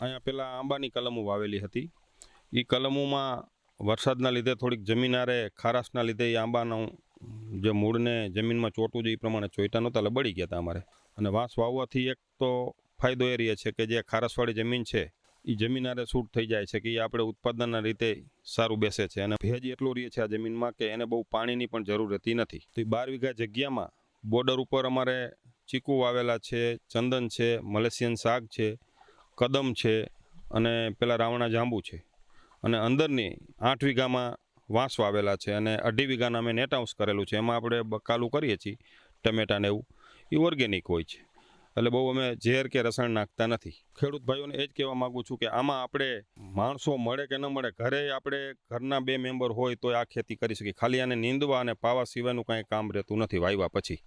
અહીંયા પેલા આંબાની કલમો વાવેલી હતી. એ કલમોમાં વરસાદના લીધે થોડીક જમીનારે ખારાશના લીધે એ આંબાનું જે મૂળને જમીનમાં ચોટવું જોઈએ એ પ્રમાણે ચોઈટા નહોતા, એટલે બળી ગયા હતા અમારે. અને વાંસ વાવવાથી એક તો ફાયદો એ રહે છે કે જે ખારસવાળી જમીન છે એ જમીનારે સૂટ થઈ જાય છે કે એ આપણે ઉત્પાદનના રીતે સારું બેસે છે. અને ભેજ એટલો રહે છે આ જમીનમાં કે એને બહુ પાણીની પણ જરૂર રહેતી નથી. તો એ બાર વીઘા જગ્યામાં બોર્ડર ઉપર અમારે ચીકુ વાવેલા છે, ચંદન છે, મલેશિયન શાક છે કદમ છે અને પેલા રાવણા જાંબુ છે. અને અંદરની આઠ વીઘામાં વાંસ વાવેલા છે અને અઢી વીઘાના અમે નેટ હાઉસ કરેલું છે. એમાં આપણે બકાલું કરીએ છીએ ટમેટાને એવું. એ ઓર્ગેનિક હોય છે. એટલે બહુ અમે ઝેર કે રસાયણ નાખતા નથી. ખેડૂત ભાઈઓને એ જ કહેવા માગું છું કે આમાં આપણે માણસો મળે કે ન મળે, ઘરે આપણે ઘરના બે મેમ્બર હોય તો આ ખેતી કરી શકીએ. ખાલી આને નીંદવા અને પાવા સિવાયનું કાંઈ કામ રહેતું નથી વાવ્યા પછી.